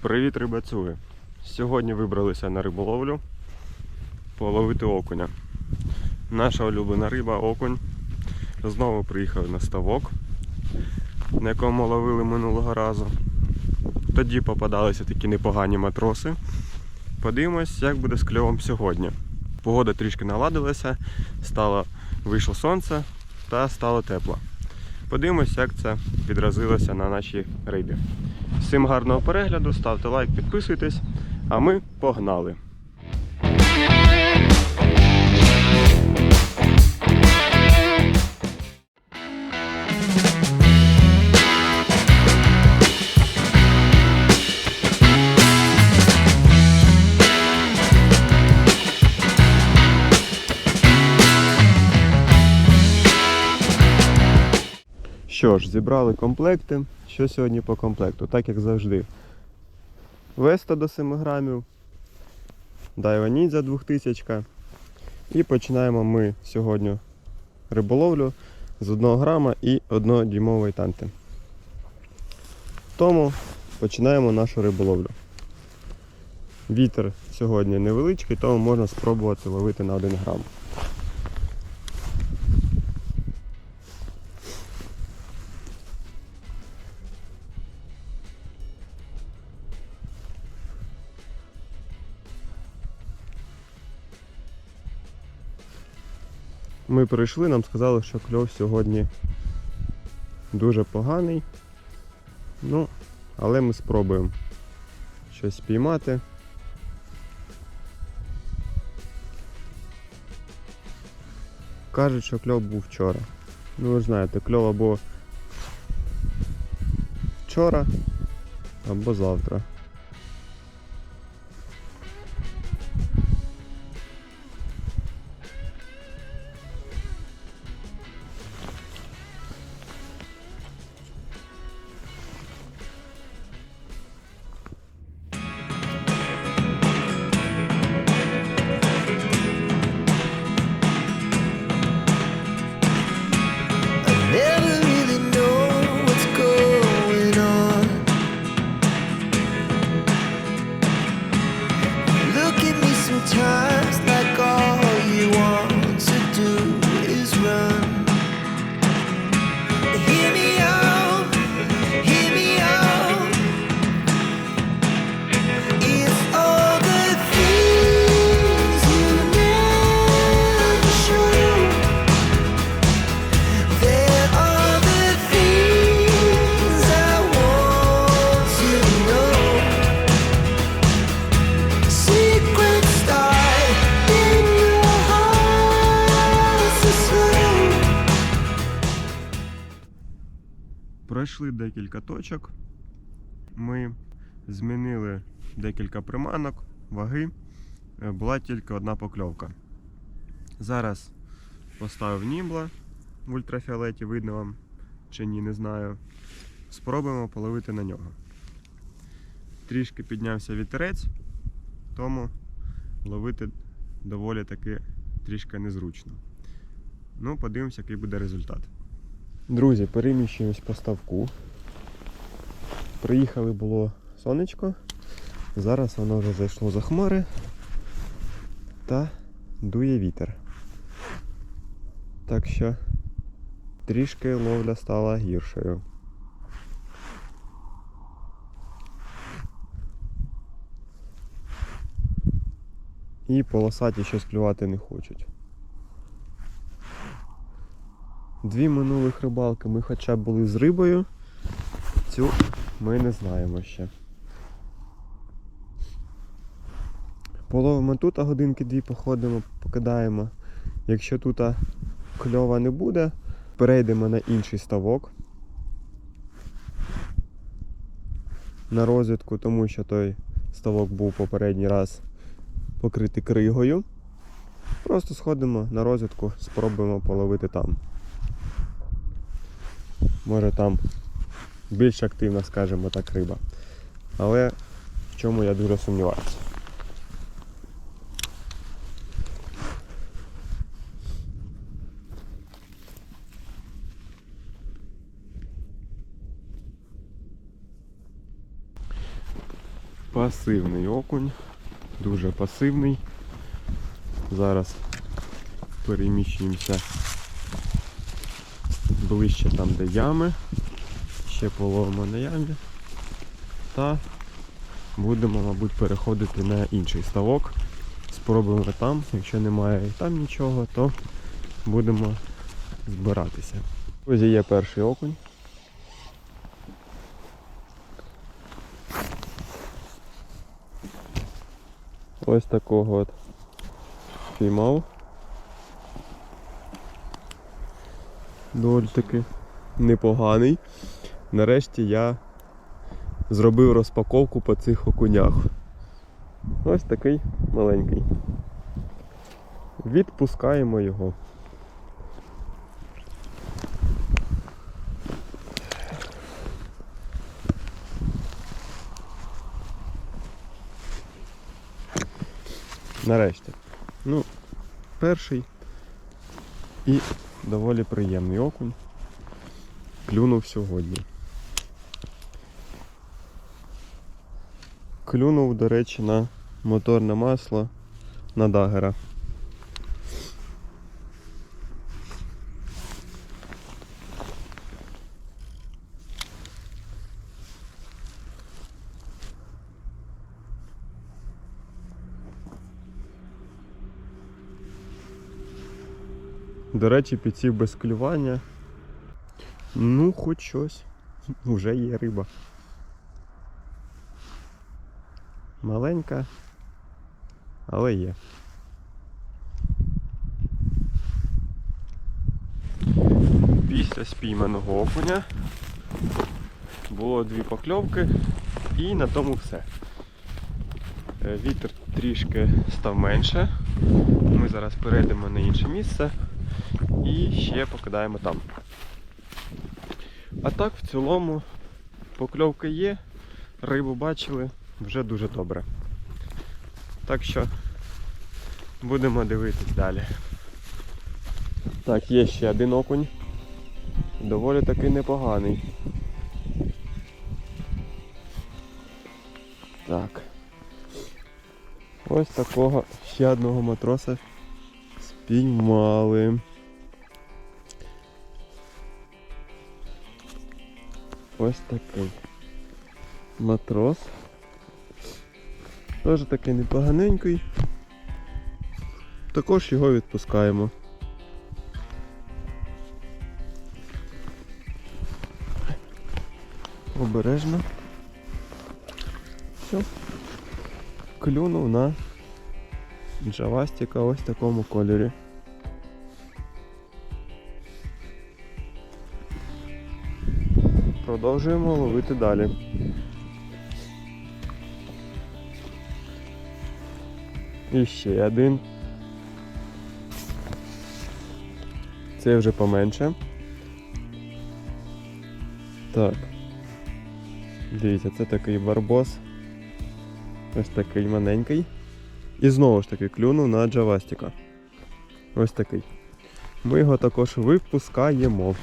Привіт, рибацюги! Сьогодні вибралися на риболовлю половити окуня. Наша улюблена риба окунь. Знову приїхали на ставок, на якому ловили минулого разу. Тоді попадалися такі непогані матроси. Подивимось, як буде з кльовом сьогодні. Погода трішки наладилася, стало, вийшло сонце та стало тепло. Подивимось, як це відразилося на нашій рибі. Всім гарного перегляду, ставте лайк, підписуйтесь, а ми погнали. Що ж, зібрали комплекти. Що сьогодні по комплекту? Так як завжди. Веста до 7 грамів, Daiwa 2000. І починаємо ми сьогодні риболовлю з 1 грама і 1 дюймової танти. Тому починаємо нашу риболовлю. Вітер сьогодні невеличкий, тому можна спробувати ловити на 1 грам. Ми прийшли, нам сказали, що кльов сьогодні дуже поганий. Ну, але ми спробуємо щось спіймати. Кажуть, що кльов був вчора. Ну ви ж знаєте, кльов або вчора, або завтра. Декілька точок. Ми змінили декілька приманок, ваги. Е, Була тільки одна покльовка. Зараз поставив німбла в ультрафіолеті, видно вам чи ні, не знаю. Спробуємо половити на нього. Трішки піднявся вітерець, тому ловити доволі таки трішки незручно. Ну, подивимося, який буде результат. Друзі, переміщуємось по ставку. Приїхали було сонечко. Зараз воно вже зайшло за хмари та дує вітер. Так що трішки ловля стала гіршою. І полосаті щось клювати не хочуть. Дві минулих рибалки ми хоча б були з рибою. Цю ми не знаємо ще. Половимо тут, а годинки дві походимо, покидаємо. Якщо тут кльова не буде, перейдемо на інший ставок. На розвідку, тому що той ставок був попередній раз покритий кригою. Просто сходимо на розвідку, спробуємо половити там. Може там більш активна, скажімо так, риба. Але в чому я дуже сумніваюся. Пасивний окунь, дуже пасивний. Зараз переміщуємося ближче там, де ями. Ще половимо на ямі. Та будемо, мабуть, переходити на інший ставок. Спробуємо там. Якщо немає і там нічого, то будемо збиратися. Ось є перший окунь. Ось такого от піймав. Доволі таки непоганий. Нарешті я зробив розпаковку по цих окунях. Ось такий маленький. Відпускаємо його. Нарешті. Ну, перший і доволі приємний окунь. Клюнув сьогодні. Клюнув, до речі, на моторне масло на дагера. До речі, підсів без клювання. Ну, хоч щось. Уже є риба. Маленька, але є. Після спійманого окуня було дві покльовки і на тому все. Е, Вітер трішки став менше. Ми зараз перейдемо на інше місце і ще покидаємо там. А так, в цілому, покльовка є, рибу бачили, вже дуже добре. Так що будемо дивитись далі. Так, є ще один окунь. Доволі таки непоганий. Так. Ось такого ще одного матроса спіймали. Ось такий матрос. Теж такий непоганенький. Також його відпускаємо. Обережно. Все. Клюнув на джавастика ось в такому кольорі. Продовжуємо ловити далі. І ще один. Це вже поменше. Так. Дивіться, це такий барбос. Ось такий маленький. І знову ж таки клюнув на джавастика. Ось такий. Ми його також випускаємо.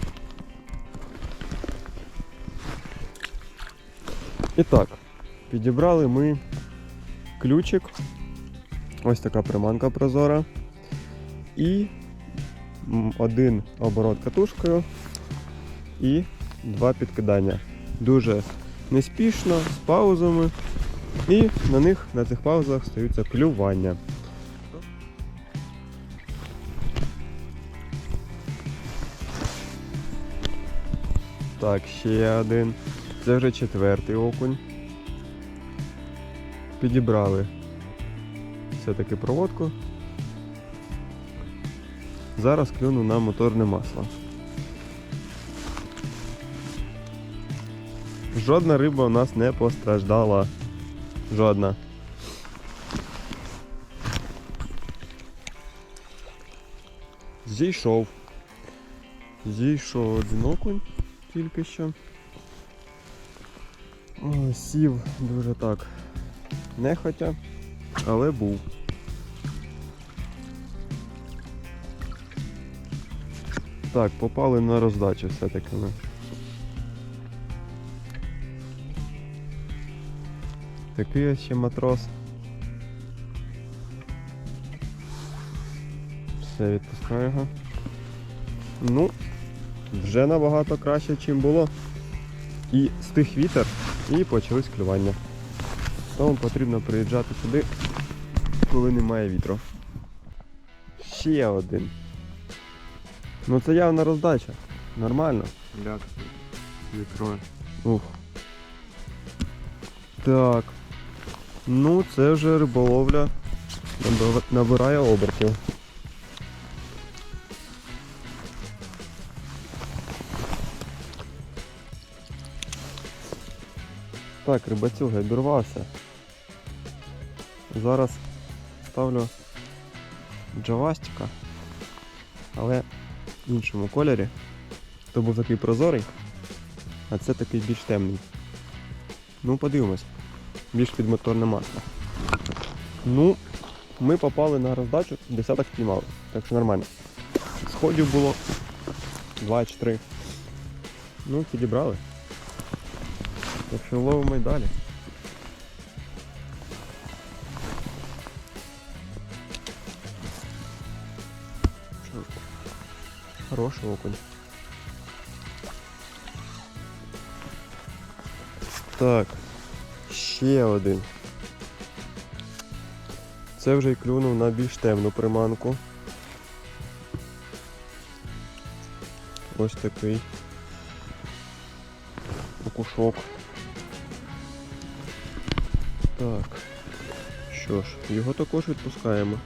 І так, підібрали ми ключик. Ось така приманка прозора. І один оборот катушкою і два підкидання. Дуже неспішно, з паузами. І на них, на цих паузах стаються клювання. Так, ще один. Це вже четвертий окунь. Підібрали все-таки проводку. Зараз клюну на моторне масло. Жодна риба у нас не постраждала. Жодна. Зійшов. Зійшов один тільки що. Сів дуже так нехотя, але був. Так, попали на роздачу все-таки ми. Такий ось ще матрос. Все, відпускаю його. Ну, вже набагато краще, ніж було. І стих вітер, і почались клювання. Тому потрібно приїжджати сюди, коли немає вітру. Ще один. Ну це явна роздача. Нормально. Ляк. Вітро. Ух. Так. Ну, це вже риболовля набирає обертів. Так, рибацюга обірвався. Зараз ставлю джавастика, але в іншому кольорі. То був такий прозорий, а це такий більш темний. Ну, подивимось. Більш під моторне масло. Ну, ми попали на роздачу, десяток піймали. Так що нормально. Сходів було 2 чи 3. Ну, підібрали. Так що ловимо й далі. Хороший окунь. Так, ще один. Це вже й клюнув на більш темну приманку. Ось такий окушок. Так. Що ж, його також відпускаємо.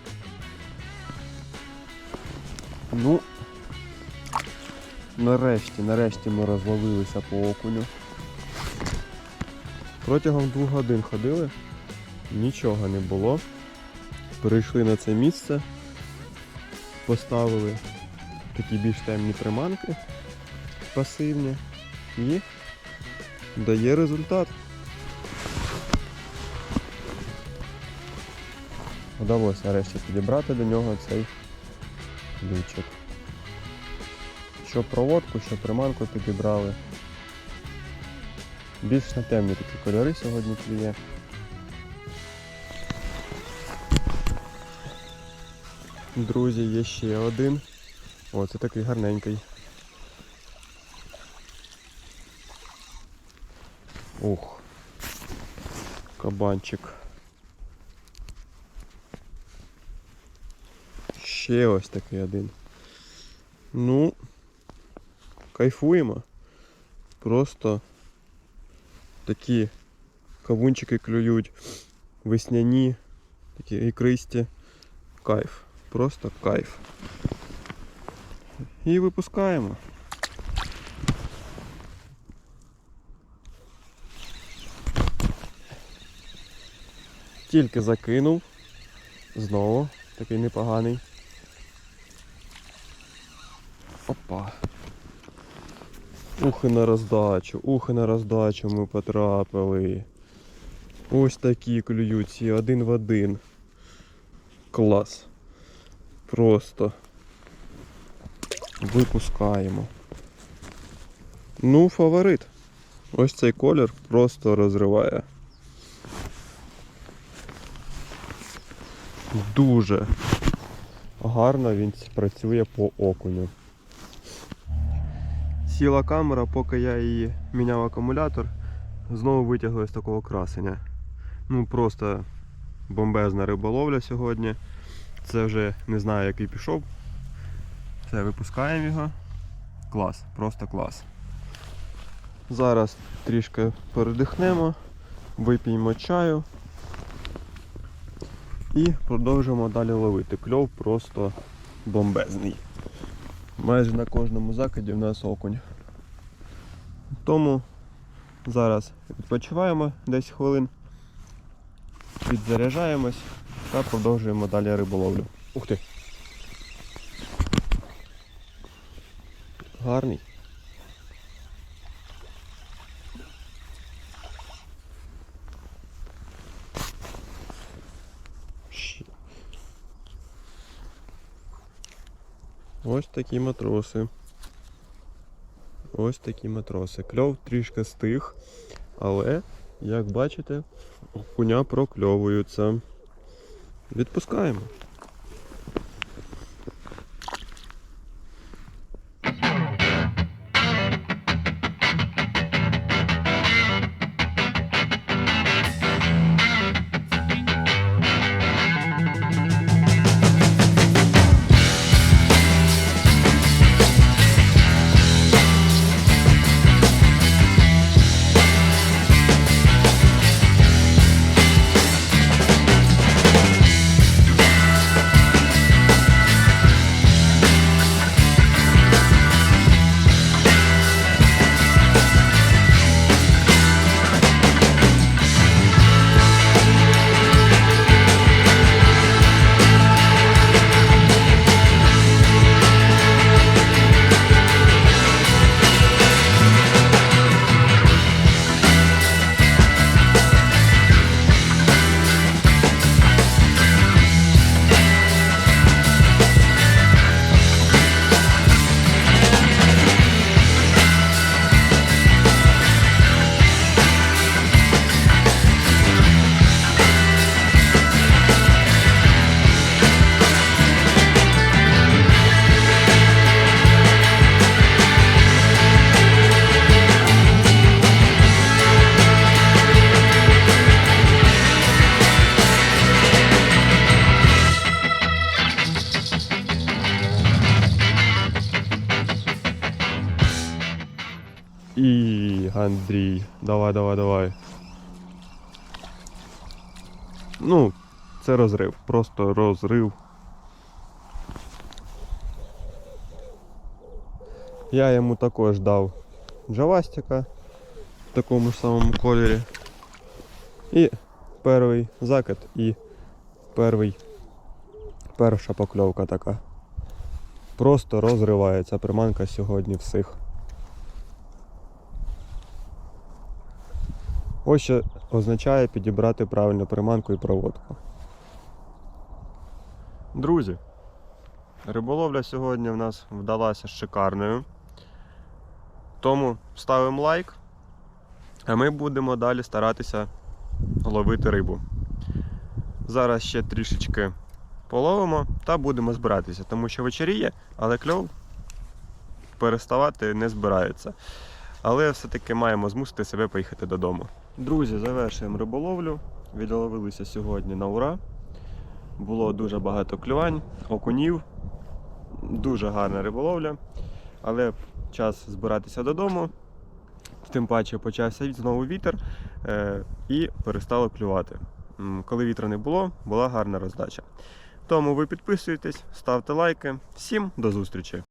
Ну, нарешті, нарешті ми розловилися по окуню. Протягом двох годин ходили, нічого не було. Перейшли на це місце, поставили такі більш темні приманки пасивні і дає результат. Вдалося нарешті підібрати до нього цей лючок. Що проводку, що приманку підібрали. Більш на темні такі кольори сьогодні клює. Друзі, є ще один. О, це такий гарненький. Ух. Кабанчик. Ще ось такий один. Ну, кайфуємо. Просто такі кавунчики клюють весняні, такі ікристі. Кайф. Просто кайф. І випускаємо. Тільки закинув. Знову такий непоганий. Ух і на роздачу, ух і на роздачу ми потрапили. Ось такі клюються один в один. Клас. Просто випускаємо. Ну, фаворит. Ось цей колір просто розриває. Дуже гарно він працює по окуню. Сіла камера, поки я її міняв акумулятор, знову витягли з такого красення. Ну просто бомбезна риболовля сьогодні. Це вже не знаю, який пішов. Все, випускаємо його. Клас, просто клас. Зараз трішки передихнемо, вип'ємо чаю і продовжимо далі ловити. Кльов просто бомбезний. Майже на кожному закиді в нас окунь. Тому зараз відпочиваємо 10 хвилин, підзаряджаємось та продовжуємо далі риболовлю. Ух ти! Гарний. Ось такі матроси. Ось такі матроси. Кльов трішки стих, але, як бачите, окуня прокльовуються. Відпускаємо. Андрій, давай, давай, давай. Ну, це розрив, просто розрив. Я йому також дав джавастика в такому ж самому кольорі. І перший закид і перший, перша покльовка така. Просто розривається приманка сьогодні всіх. Ось що означає підібрати правильну приманку і проводку. Друзі, риболовля сьогодні в нас вдалася шикарною. Тому ставимо лайк, а ми будемо далі старатися ловити рибу. Зараз ще трішечки половимо та будемо збиратися, тому що вечеріє, але кльов переставати не збирається. Але все-таки маємо змусити себе поїхати додому. Друзі, завершуємо риболовлю. Відловилися сьогодні на ура. Було дуже багато клювань, окунів. Дуже гарна риболовля. Але час збиратися додому. Тим паче почався знову вітер е, і перестало клювати. Коли вітру не було, була гарна роздача. Тому ви підписуєтесь, ставте лайки. Всім до зустрічі!